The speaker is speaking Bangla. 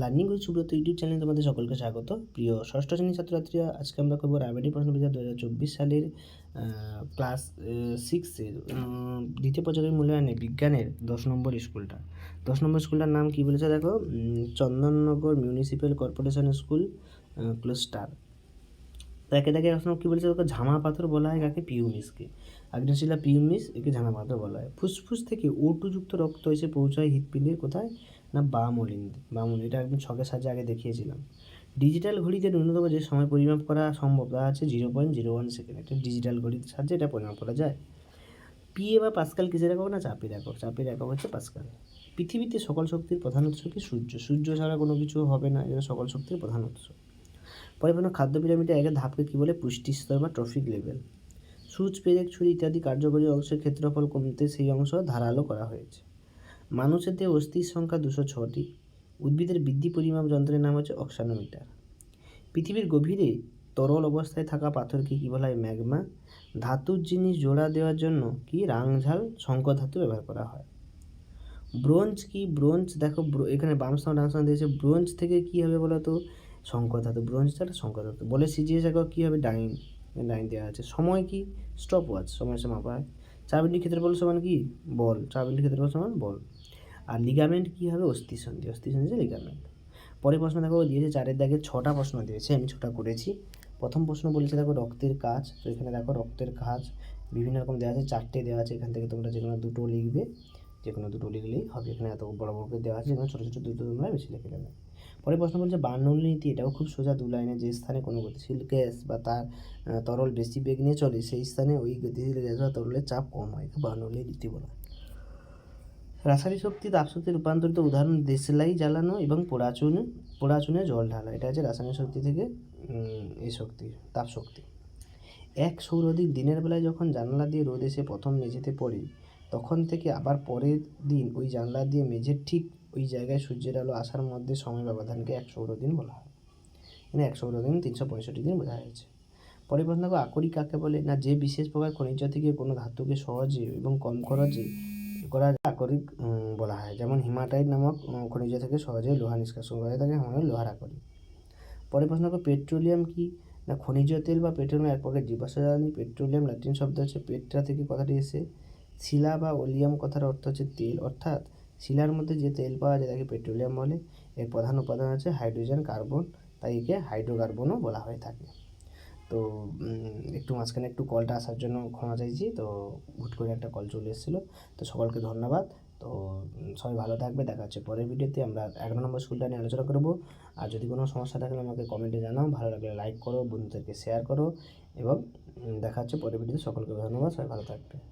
লার্নিং উইথ সুব্রত ইউটিউব চ্যানেলে তোমাদের সকলকে স্বাগত। প্রিয় ষষ্ঠ শ্রেণির ছাত্রছাত্রীরা, আজকে আমরা করব রায়বাটি প্রশ্ন বিদ্যা দু হাজার চব্বিশ সালের ক্লাস সিক্সের দ্বিতীয় পর্যায়ের মূল্যায়নে বিজ্ঞানের দশ নম্বর স্কুলটা। দশ নম্বর স্কুলটার নাম কী বলেছে দেখো? চন্দননগর মিউনিসিপ্যাল কর্পোরেশন স্কুল ক্লোস্টার তাকে দেখে এখন কী বলছে? ওকে ঝামা পাথর বলা হয়, কাকে? পিউমিসকে আগ্নেশিলা পিউমিস একে ঝামা পাথর বলা হয়। ফুসফুস থেকে ওটুযুক্ত রক্ত এসে পৌঁছায় হৃৎপিণ্ডের কোথায়? না বামলিন্দে বামলি এটা একদম ছকের সাহায্যে আগে দেখিয়েছিলাম। ডিজিটাল ঘড়িতে ন্যূনতম যে সময় পরিমাপ করা সম্ভব, তা আছে zero point zero one second একটা ডিজিটাল ঘড়ির সাহায্যে এটা পরিমাপ করা যায়। পিএ বা পাস্কাল কিসের একক? না, চাপের একক। চাপের একক হচ্ছে পাস্কাল। পৃথিবীতে সকল শক্তির প্রধান উৎস কি? সূর্য। সূর্য ছাড়া কোনো কিছু হবে না, এটা সকল শক্তির প্রধান উৎস। পরিপূর্ণ খাদ্য পিরামিডে একের ধাপকে কী বলে? পুষ্টি স্তর বা ট্রফিক লেভেল সুচ, পেরেক, ছুরি ইত্যাদি কার্যকরী অংশের ক্ষেত্রফল কমতে সেই অংশ ধারালো করা হয়েছে। মানুষের দেহে অস্থির সংখ্যা দুশো ছটি। উদ্ভিদের বৃদ্ধি পরিমাপ যন্ত্রের নাম হচ্ছে অক্সানোমিটার পৃথিবীর গভীরে তরল অবস্থায় থাকা পাথরকে কী বলা হয়? ম্যাগমা। ধাতুর জিনিস জোড়া দেওয়ার জন্য কি রাংঝাল শঙ্কর ধাতু ব্যবহার করা হয়? ব্রোঞ্জ কি? ব্রোঞ্জ, দেখো এখানে বাম স্থান ডান স্থান দিয়েছে। ব্রোঞ্জ থেকে কী হবে বলো তো শঙ্কর ধাতু, ব্রোঞ্জ একটা শঙ্কর ধাতু। বলে সিজিএস একক কী হবে, ডাইন ডাইন দেওয়া আছে। সময় কি? স্টপ ওয়াচ সময় সে মাপা হয় চাবিন্ডি ক্ষেত্রফল সমান কি? বল। চাবিন্ডি ক্ষেত্রফল সমান বল। আর লিগামেন্ট কী হবে? অস্থিসন্ধি। অস্থিসন্ধি লিগামেন্ট পরের প্রশ্ন দেখো, দিয়েছে চারের দাগে ছটা প্রশ্ন দিয়েছে, আমি ছটা করেছি। প্রথম প্রশ্ন বলেছে দেখো রক্তের কাজ। তো এখানে দেখো রক্তের কাজ, বিভিন্ন রকম দেওয়া আছে, চারটে দেওয়া আছে। এখান থেকে তোমরা যে কোনো দুটো লিখবে যে কোনো দুটো লিখলেই হবে। এখানে এত বড় বড় করে দেওয়া আছে যেখানে ছোটো ছোটো দুটো তোমরা বেশি লিখে নেবে। পরের প্রশ্ন বলছে বার্নৌলি নীতি, এটাও খুব সোজা দু লাইনে, যে স্থানে কোনো গতিশীল গ্যাস বা তার তরল বেশি বেগ নিয়ে চলে, সেই স্থানে ওই গতিশীল গ্যাস বা তরলের চাপ কম হয়, একে বার্নৌলি নীতি বলা রাসায়নিক শক্তি তাপশক্তি রূপান্তরিত উদাহরণ, দেশলাই জ্বালানো এবং পোড়াচুন, পোড়াচুনে জল ঢালা, এটা হচ্ছে রাসায়নিক শক্তি থেকে এই শক্তি তাপ শক্তি এক সৌরদিক দিনের বেলায় যখন জানলা দিয়ে রোদ এসে প্রথম মেঝেতে পড়ে, তখন থেকে আবার পরের দিন ওই জানলা দিয়ে মেঝের ঠিক ওই জায়গায় সূর্যের আলো আসার মধ্যে সময় ব্যবধানকে এক সৌরদিন বলা হয়। এখানে এক সৌরদিন তিনশো পঁয়ষট্টি দিন বোঝা হয়েছে। পরের প্রশ্ন আকরিক কাকে বলে? না, যে বিশেষ প্রকার খনিজ থেকে কোনো ধাতুকে সহজে এবং কম খরচে করা আকরিক বলা হয়। যেমন হিমাটাইট নামক খনিজ থেকে সহজে লোহা নিষ্কাশন করা তাকে আমরা লোহার আকরিক। পরের প্রশ্ন পেট্রোলিয়াম কি? না, খনিজ তেল বা পেট্রোলিয়াম এক প্রকার জীবাশ্ম জ্বালানি। পেট্রোলিয়াম, ল্যাটিন শব্দ হচ্ছে পেট্রা থেকে কথাটি এসে শিলা বা ওলিয়াম কথার অর্থ হচ্ছে তেল। অর্থাৎ শিলার মধ্যে যে তেল পাওয়া যায় তাকে পেট্রোলিয়াম বলে। এর প্রধান উপাদান হচ্ছে হাইড্রোজেন, কার্বন, তাই একে হাইড্রোকার্বনও বলা হয়ে থাকে। তো একটু মাঝখানে একটু কলটা আসার জন্য ক্ষমা চাইছি। তো, হুট করে একটা কল চলে এসেছিল। তো সকলকে ধন্যবাদ। তো সবাই ভালো থাকবে। দেখা হচ্ছে পরের ভিডিওতে। আমরা এক নম্বর স্কুলটা নিয়ে আলোচনা করব। আর যদি কোনো সমস্যা থাকলে আমাকে কমেন্টে জানাও। ভালো লাগলে লাইক করো, বন্ধুদেরকে শেয়ার করো। এবং দেখা হচ্ছে পরের ভিডিওতে। সকলকে ধন্যবাদ। সবাই ভালো থাকবে।